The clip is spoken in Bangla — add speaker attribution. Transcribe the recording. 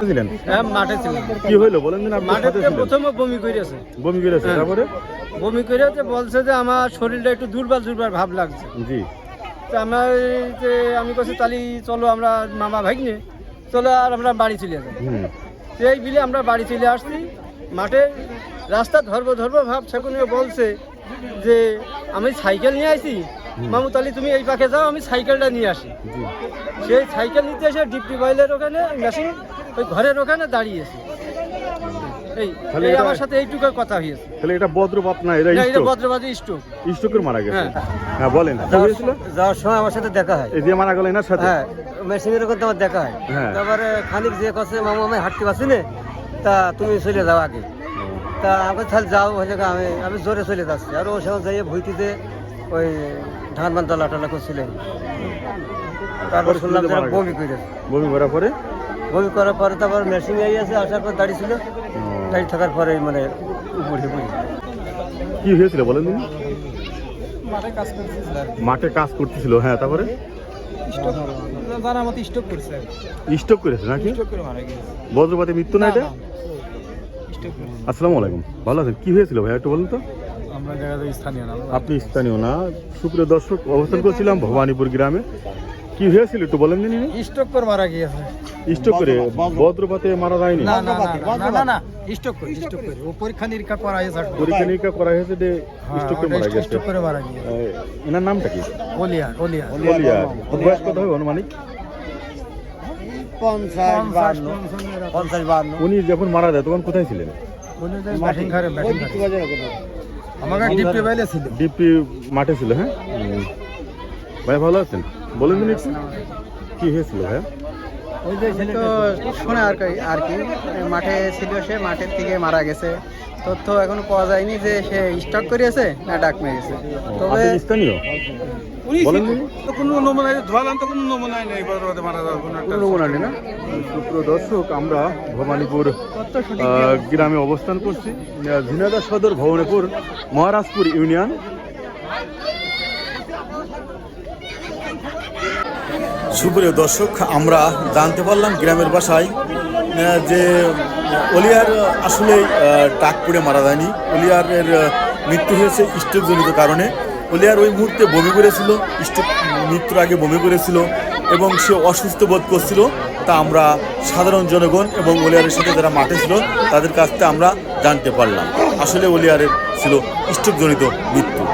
Speaker 1: ছিলেন?
Speaker 2: হ্যাঁ মাঠে ছিল
Speaker 1: কি হইল? বলেন দিন
Speaker 2: মাঠে প্রথমে বমি করেছে
Speaker 1: বমি করেছে
Speaker 2: হ্যাঁ।
Speaker 1: তারপরে?
Speaker 2: বমি করেছে বলছে যে আমার শরীরটা একটু দুর্বল দুর্বল ভাব লাগছে।
Speaker 1: জি।
Speaker 2: তো আমার যে আমি চলো আমরা মামা ভাগ্নে চলো আর আমরা বাড়ি চলে যাই।
Speaker 1: হুম।
Speaker 2: সেই বিলে আমরা বাড়ি চলে আসছি মাঠে রাস্তা ধরবো ধরবো ভাব সেখানে বলছে যে আমি সাইকেল নিয়ে আসি মামু তাহলে তুমি এই পাখে যাও আমি সাইকেলটা নিয়ে আসি। সেই সাইকেল নিতে এসে ডিপটি বয়েলের ওখানে মেশিন ওই ঘরের ওখানে দাঁড়িয়েছে এই আমার সাথে এইটুকু কথা হয়েছে।
Speaker 1: তাহলে এটা বজ্রপাত না এটা
Speaker 2: না, এটা
Speaker 1: স্ট্রোক
Speaker 2: বজ্রবাদী স্টোক।
Speaker 1: স্ট্রোকের মারা গেছে?
Speaker 2: হ্যাঁ।
Speaker 1: হ্যাঁ বলেন
Speaker 2: যাওয়ার সময় আমার সাথে দেখা হয়।
Speaker 1: এই যে মারা গেল এনার সাথে?
Speaker 2: হ্যাঁ মেশিনের ওখানে আমার দেখা হয়।
Speaker 1: হ্যাঁ।
Speaker 2: তারপরে খানিক যে কাছে মামু আমি হাঁটতে পারছি না তা তুমি চলে যাও আগে। তা আমাকে তাহলে যাও হলে আমি আমি জোরে চলে যাচ্ছি। আর ও সময় যাইয়ে ভুইটিতে ওই ধান মান তলা টলা করছিলেন। তারপর শুনলাম যে বমি করে
Speaker 1: বমি করার পরে?
Speaker 2: বমি করার পরে তারপর মেশিন এই আছে আসার পর দাঁড়িয়ে ছিল দাঁড়িয়ে থাকার পরে মানে উপরে পড়ি
Speaker 1: কি হয়েছিল বলেন দিন
Speaker 2: মাঠে কাজ করতেছিল
Speaker 1: মাঠে কাজ করতেছিল হ্যাঁ তারপরে?
Speaker 2: মতো স্টক করছে।
Speaker 1: নাকি? বজ্রপাতে মৃত্যু না এটা? আসসালামু আলাইকুম। ভালো আছেন? কি হয়েছিল ভাই? একটু বলুন তো। আপনি স্থানীয় না। সুপ্রিয় দর্শক অবস্থান করছিলাম ভবানীপুর গ্রামে। কি হয়েছিল একটু বলেন দিন
Speaker 2: স্টক করে মারা গিয়েছে।
Speaker 1: স্ট্রোক করে বজ্রপাতে মারা যায়নি?
Speaker 2: না না না না না স্টক করে স্টক করে। ও পরীক্ষা নিরীক্ষা করা হয়েছে
Speaker 1: পরীক্ষা নিরীক্ষা করা হয়েছে যে স্ট্রোক করে মারা গেছে
Speaker 2: স্টক করে মারা গিয়েছে।
Speaker 1: এনার নামটা কি?
Speaker 2: ওলিয়ার ওলিয়ার
Speaker 1: বলিয়া বয়স কত হবে অনুমানিক?
Speaker 2: পঞ্চাশ পঞ্চাশ বান্ন।
Speaker 1: উনি যখন মারা যায় তখন কোথায় ছিলেন?
Speaker 2: আমাকে ডিপে বাইলে ছিল।
Speaker 1: ডিপি মাঠে ছিল হ্যাঁ? ভাই ভালো আছেন? বলেন দিন কি হয়েছিল হ্যাঁ
Speaker 2: ওই যে তো শোনে আর কি আর কি। মাঠে ছিল সে মাঠের থেকে মারা গেছে। তথ্য এখনও পাওয়া যায়নি যে সে স্টক করিয়েছে না ডাক মেরেছে। তবে
Speaker 1: স্থানীয়? দর্শক আমরা ভবানীপুর গ্রামে অবস্থান করছি। সদর ভবানীপুর মহারাজপুর ইউনিয়ন। সুপ্রিয় দর্শক আমরা জানতে পারলাম গ্রামের বাসায় যে অলিয়ার আসলে টাক পুড়ে মারা যায়নি। অলিয়ারের মৃত্যু হয়েছে স্ট্রোকজনিত কারণে। অলিয়ার ওই মুহূর্তে বমি করেছিল, স্ট্রোক, মৃত্যুর আগে বমি করেছিল এবং সে অসুস্থ বোধ করছিল। তা আমরা সাধারণ জনগণ এবং ওলিয়ারের সাথে যারা মাঠে ছিল, তাদের কাছ থেকে আমরা জানতে পারলাম। আসলে ওলিয়ারের ছিল স্ট্রোকজনিত মৃত্যু।